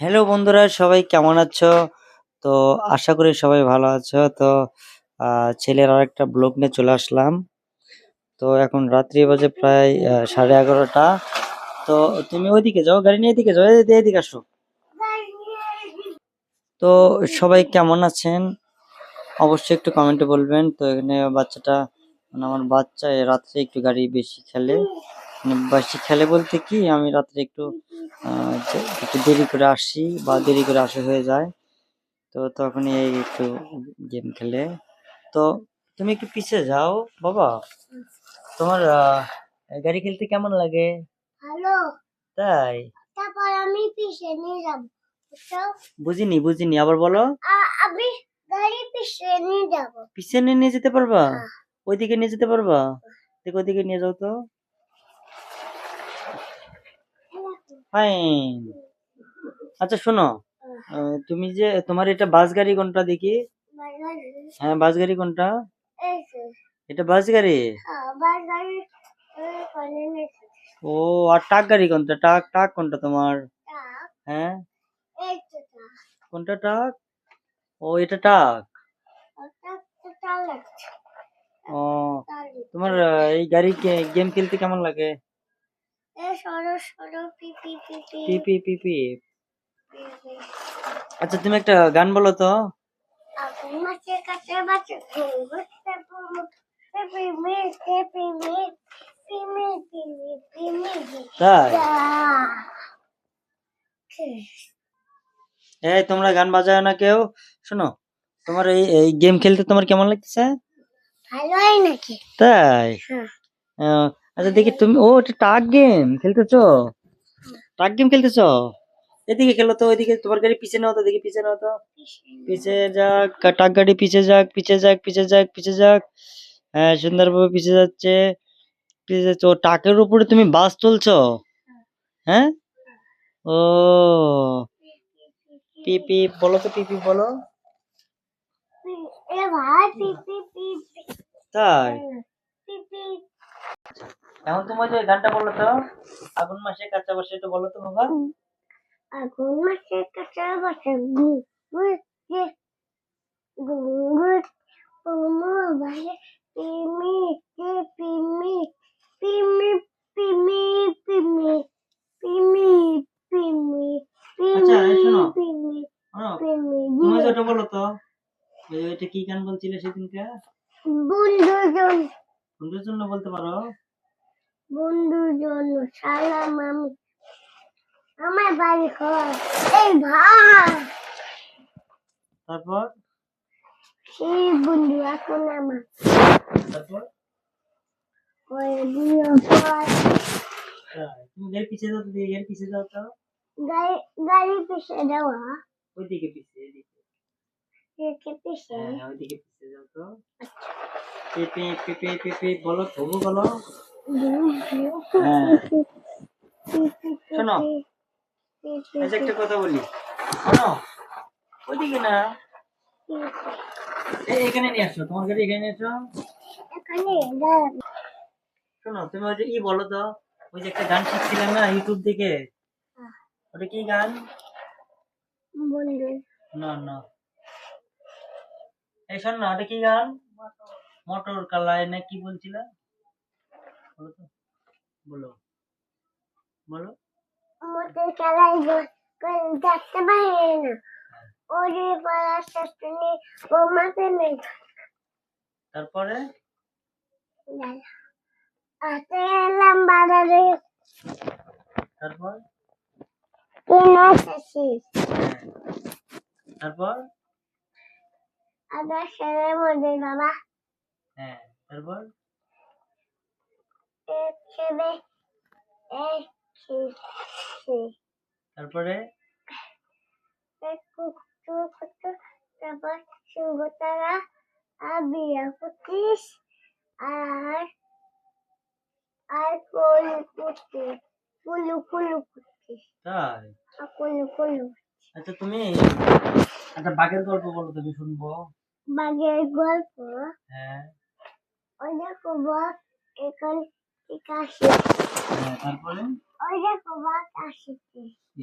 Hello বন্ধুরা, সবাই কেমন আছো? তো আশা করি সবাই ভালো আছো। তো ছেলের আর একটা ব্লগ নিয়ে চলে আসলাম। তো এখন রাত্রি বাজে প্রায় সাড়ে এগারোটা। তো তুমি ওইদিকে যাও, গাড়ি নিয়ে এদিকে যাও এদিকে আসো। তো সবাই কেমন আছেন? অবশ্যই একটু কমেন্টে বলবেন। তো এখানে বাচ্চাটা মানে আমার বাচ্চা রাত্রে একটু গাড়ি বেশি খেলে। মানে বেশি খেলে বলতে কি আমি রাত্রে একটু একটু দেরি করে আসি বা দেরি করে আসা হয়ে যায় তো তখন এই একটু গেম খেলে। তো তুমি একটু পিছিয়ে যাও বাবা। তোমার গাড়ি খেলতে কেমন লাগে? হ্যালো তাই? তারপর আমি পিছিয়ে নিয়ে যাব। বুঝিনি বুঝিনি আবার বলো। আমি গাড়ি পিছিয়ে নিয়ে যাব। পিছিয়ে নিয়ে নিয়ে যেতে পারবা? ওইদিকে নিয়ে যেতে পারবা? দেখো ওইদিকে নিয়ে যাও তো। ফাইন আচ্ছা শোনো। তুমি যে তোমার এটা বাস গাড়ি কোনটা দেখি? হ্যাঁ বাস গাড়ি কোনটা? এটা বাস গাড়ি? নিয়েছে? ও আর টাক গাড়ি কোনটা? টাক টাক কোনটা তোমার? হ্যাঁ। কোনটা টাক ও এটা টাক ও তোমার এই গাড়ি গেম খেলতে কেমন লাগে? পিপি পিপি আচ্ছা তুমি একটা গান বলো তো এই তোমরা গান বাজায় না কেউ শোনো তোমার এই এই গেম খেলতে তোমার কেমন লাগতেছে ভালোই নাকি তাই হ্যাঁ আচ্ছা দেখি তুমি ও এটা টাক গেম খেলতেছো? টাক গেম খেলতেছো? এদিকে খেলো তো ওইদিকে তোমার গাড়ি পিছে নাও তো দেখি পিছে নাও তো। পিছে যাক টাক গাড়ি পিছে যাক পিছে যাক পিছে যাক পিছে যাক। হ্যাঁ সুন্দরভাবে পিছে যাচ্ছে। পিছে যাচ্ছে ও টাকের উপরে তুমি বাস তুলছো? হ্যাঁ? ও পি পি বলো তো পি পি বলো। তাই? এখন তোমার যে গানটা বলো তো আগুন মাসে কাঁচা বসে তো বলো তো বাবা। আগুন পিমি পিমি পিমি পিমি পিমি পিমি পিমি আচ্ছা, এই শোনো। পিমি পিমি তুমি যেটা বলো তো ওই কি গান বলছিলে সেদিনকে? বন্ধুজন বলতে পারো। বন্ধুজন সালাম আমি। আমার বাড়ি ঘর। এই ভাই। তারপর? সেই বন্ধু এখন আমার। তারপর? ওই বিয়ে পর। তাই, তুমি গাড়ি পিছিয়ে যাও তো দেখি, গাড়ি পিছিয়ে যাও তো। গাড়ি গাড়ি পিছিয়ে দেওয়া? ওইদিকে পিছিয়ে এদিকে রেখে পিছিয়ে? হ্যাঁ ওইদিকে পিছিয়ে যাও তো। পেপে পেপে পেপে বলো তবু বলো। হ্যাঁ শোনো। আচ্ছা একটা কথা বলি। শোনো ওইদিকে না এই এখানে নিয়ে আসো তোমার গাড়ি এখানে নিয়ে আসো। শোনো তুমি ওই যে ই বলো তো ওই যে একটা গান শিখছিলাম না ইউটিউব থেকে ওটা কি গান? না না। এই শোন না ওটা কি গান? মোটর কালায় না কি বলছিলা? বলো। তো বলো বলো মোটর চালাই না ওরে শাশুড়ি নেই তারপরে? হাতে এলাম বাজারে। তারপর? কিনে। তারপর? আবার মধ্যে বাবা। হ্যাঁ তারপরে? তারপর সিংহতারা আর বিরাকুটিস আর আর কলকুটি কুলু কুলু তাই? কুলু কলু আচ্ছা তুমি একটা বাঘের গল্প বলো তুমি শুনব। বাঘের গল্প? হ্যাঁ। অনেক এখানে তারপরে?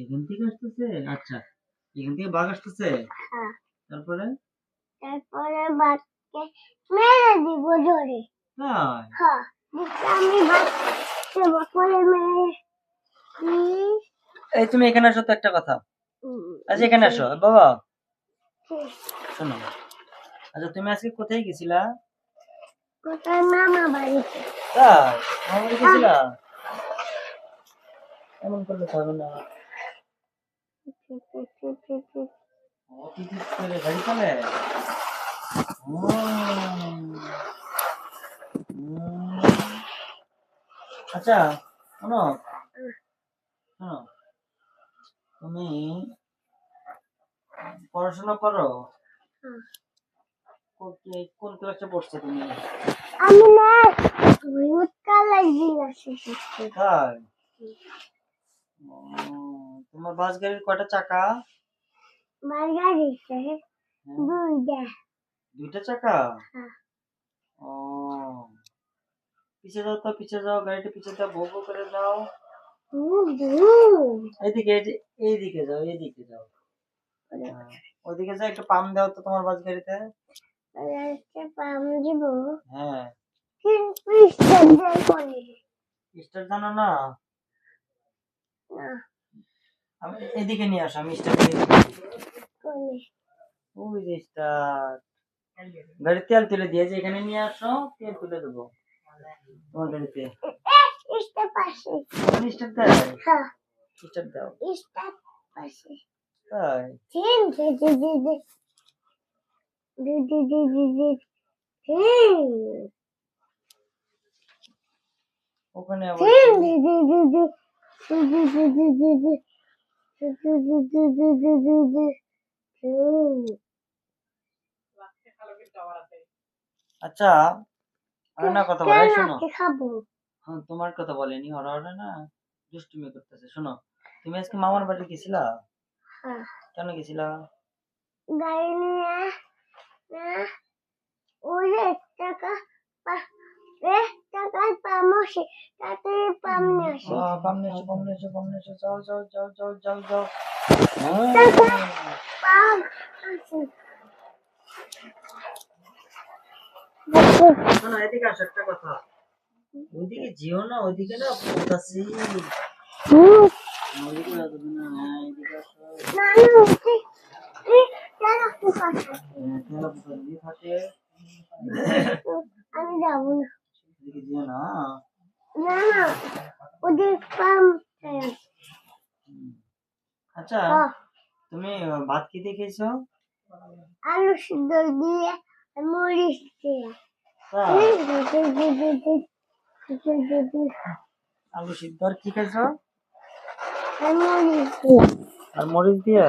এখান থেকে আসতেছে? আচ্ছা এখান থেকে বাঘ আসতেছে? হ্যাঁ। তারপরে? তারপরে বাঘকে মেরে দিব ধরে হ্যাঁ আমি বাঘকে বকরে মেরে এই তুমি এখানে আসো তো একটা কথা। আচ্ছা এখানে আসো। বাবা। শোনো। আচ্ছা তুমি আজকে কোথায় গেছিলা? কোথায় মামা বাড়িতে। তাই মামার গেছিলা এমন করলে হবে না। কি করে গাড়ি। আচ্ছা শোনো। শোনো। তুমি পড়াশোনা করো? কে- কোন ক্লাসে পড়ছো তুমি? আমি না তোমার বাস গাড়ির কয়টা চাকা? মার্গারিতে হ্যাঁ, দুইটা। দুইটা চাকা? হ্যাঁ। ও পিছে যাও তো পিছে যাও গাড়িটা পিছে যাও ভো ভো করে যাও। এইদিকে এইদিকে যাও এইদিকে যাও। হ্যাঁ, ওইদিকে যাও একটু পাম দাও তো তোমার বাস গাড়িতে। পাম দিব। হ্যাঁ। কিন্তু স্টেপ যাই স্টার জানো না? না। আমি এদিকে নিয়ে আসো আমি স্টার ওই যে স্টার গাড়ি তেল তুলে দিয়েছে এখানে নিয়ে আসো তেল তুলে দেবো। তোমার গাড়িতে। স্টেপ পাশে। স্টার হ্যাঁ। স্টার দাও। স্টেপ পাশে। তাই? আচ্ছা আরে না কথা বলে শোনো হ্যাঁ তোমার কথা বলেনি ওরা ওরা না দুষ্টুমি করতেছে শোনো তুমি আজকে মামার বাড়ি গেছিলা কেন গেছিলা গাড়ি নিয়ে অনেক টাকা অনেক পাম এদিকে আসো একটা কথা ওইদিকে যেও না ওইদিকে না পোতাছি না না আমি যাব না আচ্ছা তুমি ভাত কি দেখেছ আলু সিদ্ধ দিয়ে মরিচ আলু সিদ্ধ আর কি খেয়েছো? আর মরিচ দিয়ে?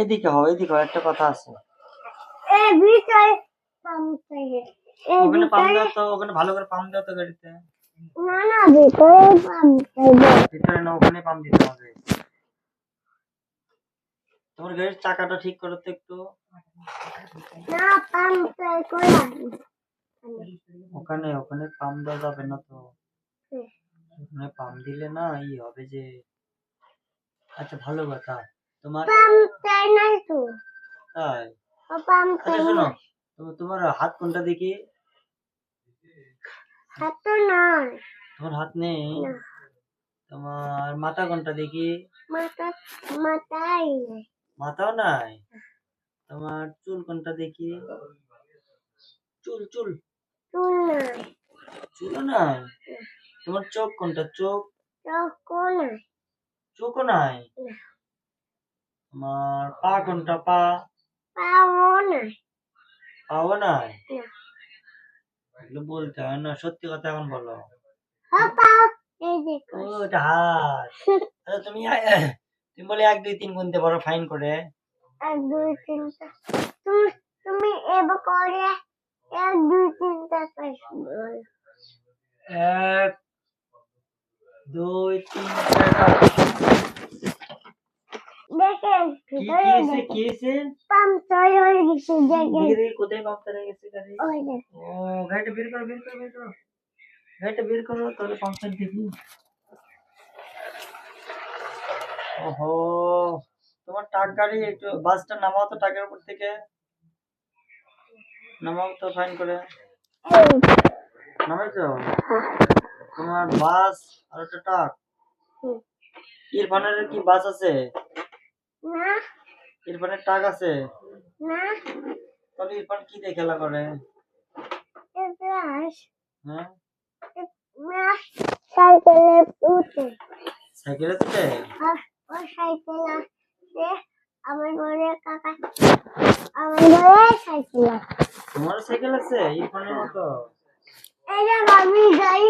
এদিকে হও এদিকে একটা কথা আছে। ওখানে পাম দাও তো ওখানে ভালো করে পাম দাও তো গাড়িতে। না না ভিতরে পাম চাই ভিতরে না ওখানে পাম দিতে হবে। তোমার গাড়ির চাকাটা ঠিক করো তো একটু। না ওখানে ওখানে পাম দেওয়া যাবে না তো। ওখানে পাম দিলে না ই হবে যে আচ্ছা ভালো কথা। তোমার পাম চাই নাই তো। তাই? ও পাম আচ্ছা শোনো তো- তোমার হাত কোনটা দেখি? হাত তো নয় তোমার হাত নেই? তোমার মাথা কোনটা দেখি? মাথা মাথাই নাই। মাথাও নাই? তোমার চুল কোনটা দেখি? চুল চুল। চুল নাই। চুলও নাই? তোমার চোখ কোনটা? চোখ? চকো নাই। চোখও নাই? না। তোমার পা কোনটা? পা? পাও নাই? পাও না এগুলো বলতে হয় না সত্যি কথা এখন বলো। ও পাও এই ও দেখো এটা হাত। আচ্ছা তুমি তুমি বলে এক দুই তিন গুনতে পারো ফাইন করে। এক দুই তিনটা তুমি তুমি এবার করে এক দুই তিনটা এক দুই তিন চার দেখেন কি কি ভিতরে দেখেন পাংচার হয়ে গেছে দেখেন দেখি দেখি কোথায় পাম্পটা হয়ে গেছে গাড়ি ও গাড়িটা বের করো বের করো বের করো গাড়িটা বের করো তাহলে পাম্পের দেখি ওহো তোমার টাক গাড়ি একটু বাসটা নামাও তো টাকের উপর থেকে নামাও তো ফাইন করে. নামাইছো তোমার বাস আর একটা টাক ইরফানের কি বাস আছে ইরফানের টাক আছে। তাহলে ইরফান কি দিয়ে খেলা করে? আমার ঘরে কাকা সাইকেল আছে সাইকেল আছে ইরফানের মতো? এই আমি যাই।